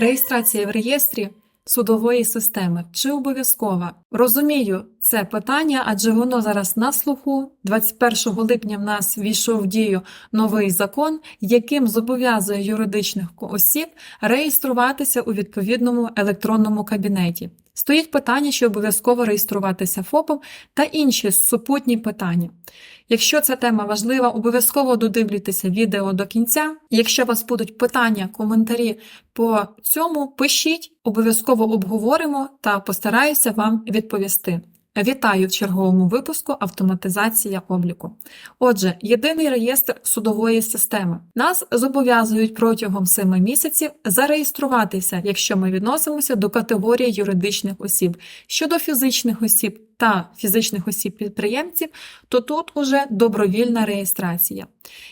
Реєстрація в реєстрі судової системи чи обов'язкова? Розумію це питання, адже воно зараз на слуху. 21 липня в нас війшов в дію новий закон, яким зобов'язує юридичних осіб реєструватися у відповідному електронному кабінеті. Стоїть питання, що обов'язково реєструватися ФОПом та інші супутні питання. Якщо ця тема важлива, обов'язково додивлюйтеся відео до кінця. Якщо у вас будуть питання, коментарі по цьому, пишіть, обов'язково обговоримо та постараюся вам відповісти. Вітаю в черговому випуску Автоматизація обліку. Отже, єдиний реєстр судової системи. Нас зобов'язують протягом 7 місяців зареєструватися, якщо ми відносимося до категорії юридичних осіб. Щодо фізичних осіб та фізичних осіб-підприємців, то тут уже добровільна реєстрація.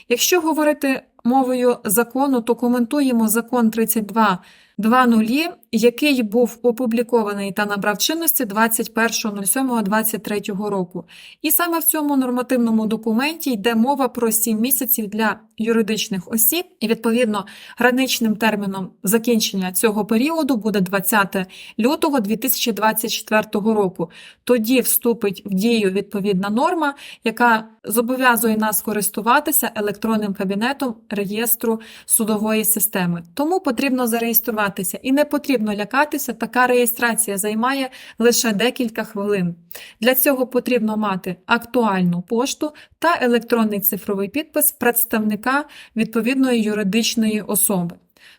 Якщо говорити мовою закону, то коментуємо закон 32 2.0, який був опублікований та набрав чинності 21.07.23 року. І саме в цьому нормативному документі йде мова про 7 місяців для юридичних осіб, і відповідно граничним терміном закінчення цього періоду буде 20 лютого 2024 року. Тоді вступить в дію відповідна норма, яка зобов'язує нас користуватися електронним кабінетом реєстру судової системи. Тому потрібно зареєструватися і не потрібно лякатися, така реєстрація займає лише декілька хвилин. Для цього потрібно мати актуальну пошту та електронний цифровий підпис представника відповідної юридичної особи.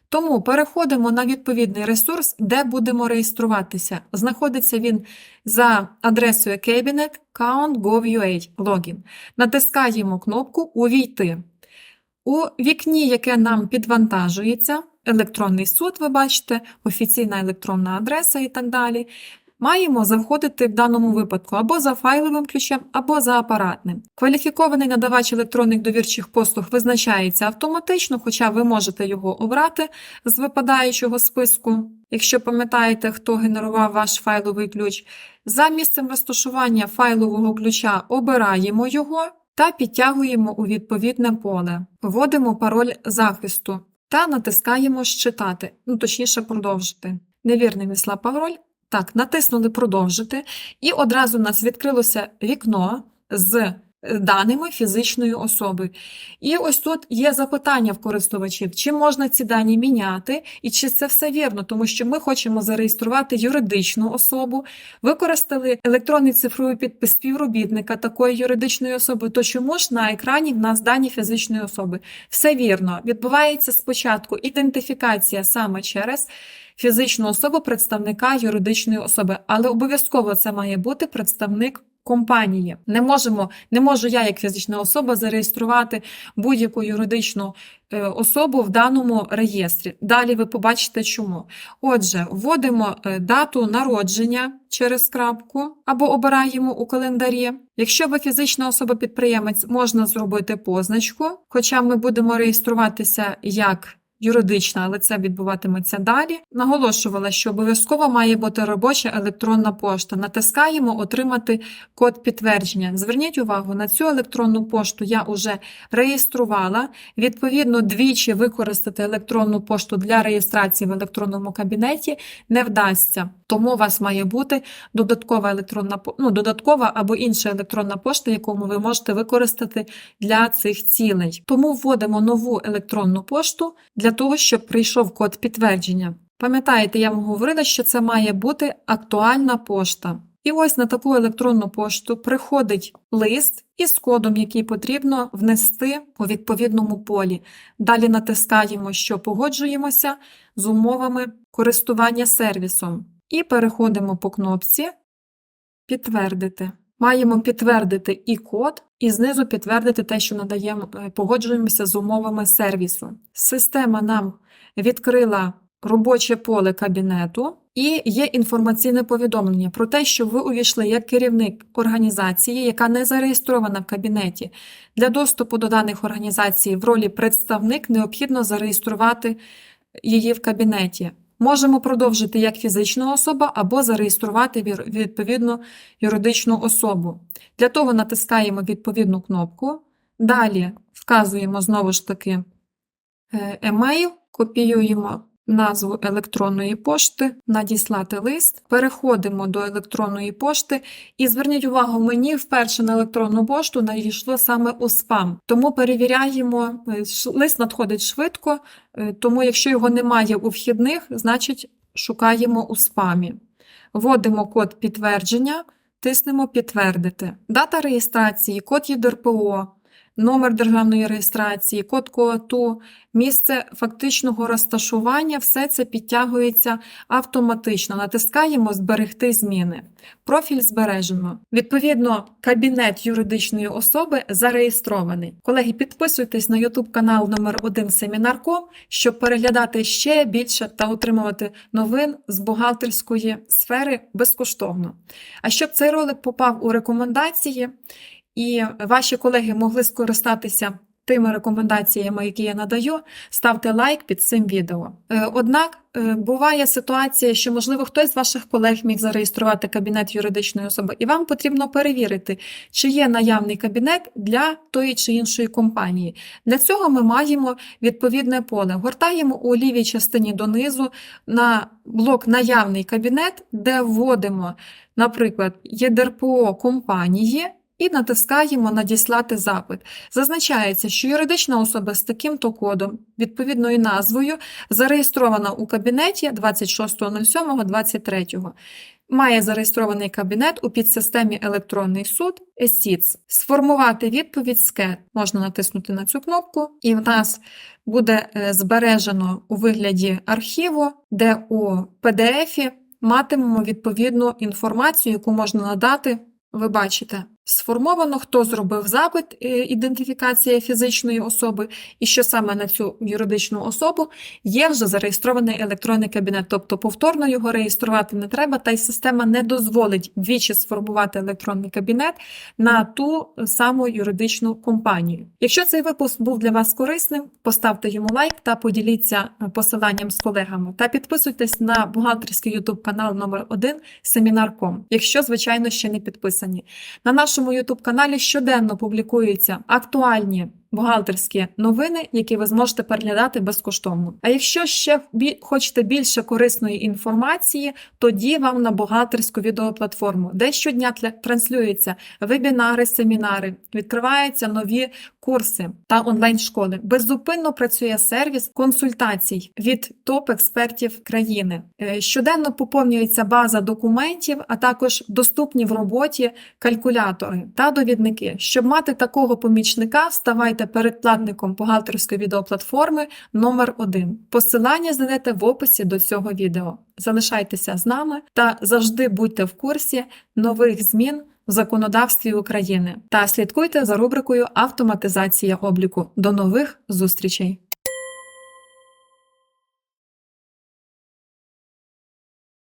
Тому переходимо на відповідний ресурс, де будемо реєструватися. Знаходиться він за адресою Cabinet Count.gov.ua Login. Натискаємо кнопку Увійти. У вікні, яке нам підвантажується, електронний суд, ви бачите, офіційна електронна адреса і так далі. Маємо заходити в даному випадку або за файловим ключем, або за апаратним. Кваліфікований надавач електронних довірчих послуг визначається автоматично, хоча ви можете його обрати з випадаючого списку. Якщо пам'ятаєте, хто генерував ваш файловий ключ, за місцем розташування файлового ключа обираємо його та підтягуємо у відповідне поле. Вводимо пароль захисту та натискаємо Щитати, ну точніше, продовжити. Невірний вісла пароль. Так, натиснули продовжити, і одразу у нас відкрилося вікно з даними фізичної особи. І ось тут є запитання в користувачів, чи можна ці дані міняти, і чи це все вірно, тому що ми хочемо зареєструвати юридичну особу, використали електронний цифровий підпис співробітника такої юридичної особи, то чому ж на екрані в нас дані фізичної особи? Все вірно, відбувається спочатку ідентифікація саме через фізичну особу представника юридичної особи, але обов'язково це має бути представник компанії. Не можемо, не можу я, як фізична особа, зареєструвати будь-яку юридичну е, особу в даному реєстрі. Далі ви побачите, чому. Отже, вводимо е, дату народження через крапку або обираємо у календарі. Якщо ви фізична особа-підприємець, можна зробити позначку, хоча ми будемо реєструватися як юридична, але це відбуватиметься далі. Наголошувала, що обов'язково має бути робоча електронна пошта. Натискаємо Отримати код підтвердження. Зверніть увагу, на цю електронну пошту я вже реєструвала. Відповідно, двічі використати електронну пошту для реєстрації в електронному кабінеті не вдасться. Тому у вас має бути додаткова електронна ну, додаткова або інша електронна пошта, яку ви можете використати для цих цілей. Тому вводимо нову електронну пошту для того, щоб прийшов код підтвердження. Пам'ятаєте, я вам говорила, що це має бути актуальна пошта. І ось на таку електронну пошту приходить лист із кодом, який потрібно внести у відповідному полі. Далі натискаємо, що погоджуємося з умовами користування сервісом. І переходимо по кнопці Підтвердити. Маємо підтвердити і код, і знизу підтвердити те, що надаємо, е, погоджуємося з умовами сервісу. Система нам відкрила робоче поле кабінету, і є інформаційне повідомлення про те, що ви увійшли як керівник організації, яка не зареєстрована в кабінеті. Для доступу до даних організацій в ролі представник необхідно зареєструвати її в кабінеті. Можемо продовжити як фізична особа або зареєструвати відповідну юридичну особу. Для того натискаємо відповідну кнопку. Далі вказуємо знову ж таки е, емейл, копіюємо назву електронної пошти, надіслати лист, переходимо до електронної пошти і зверніть увагу, мені вперше на електронну пошту надійшло саме у спам. Тому перевіряємо, е, лист надходить швидко, е, тому якщо його немає у вхідних, значить шукаємо у спамі. Вводимо код підтвердження, тиснемо підтвердити. Дата реєстрації, код ЄДРПО, номер державної реєстрації, код КОАТУ, місце фактичного розташування, все це підтягується автоматично. Натискаємо Зберегти зміни. Профіль збережено. Відповідно, кабінет юридичної особи зареєстрований. Колеги, підписуйтесь на YouTube канал номер 1 Семінар.ком, щоб переглядати ще більше та отримувати новин з бухгалтерської сфери безкоштовно. А щоб цей ролик попав у рекомендації і ваші колеги могли скористатися тими рекомендаціями, які я надаю, ставте лайк під цим відео. Е, Однак е, буває ситуація, що, можливо, хтось з ваших колег міг зареєструвати кабінет юридичної особи, і вам потрібно перевірити, чи є наявний кабінет для тої чи іншої компанії. Для цього ми маємо відповідне поле. Гортаємо у лівій частині донизу на блок Наявний кабінет, де вводимо, наприклад, ЄДРПО компанії. І натискаємо Надіслати запит. Зазначається, що юридична особа з таким-то кодом, відповідною назвою, зареєстрована у кабінеті 26.07.23. Має зареєстрований кабінет у підсистемі Електронний суд ЕСІЦ. Сформувати відповідь СКЕТ. Можна натиснути на цю кнопку, і в нас буде е, збережено у вигляді архіву, де у PDF матимемо відповідну інформацію, яку можна надати. Ви бачите, сформовано, хто зробив запит, е, ідентифікація фізичної особи, і що саме на цю юридичну особу є вже зареєстрований електронний кабінет, тобто повторно його реєструвати не треба, та й система не дозволить двічі сформувати електронний кабінет на ту саму юридичну компанію. Якщо цей випуск був для вас корисним, поставте йому лайк та поділіться посиланням з колегами. Та підписуйтесь на бухгалтерський YouTube канал номер 1 Семінар.ком, якщо, звичайно, ще не підписані. На нашому YouTube каналі щоденно публікуються актуальні бухгалтерські новини, які ви зможете переглядати безкоштовно. А якщо ще хочете більше корисної інформації, тоді вам на бухгалтерську відеоплатформу, де щодня транслюються вебінари, семінари, відкриваються нові курси та онлайн-школи. Беззупинно працює сервіс консультацій від топ-експертів країни. Е, Щоденно поповнюється база документів, а також доступні в роботі калькулятори та довідники. Щоб мати такого помічника, ставайте передплатником бухгалтерської відеоплатформи номер 1 Посилання знайдете в описі до цього відео. Залишайтеся з нами та завжди будьте в курсі нових змін в законодавстві України та слідкуйте за рубрикою Автоматизація обліку. До нових зустрічей!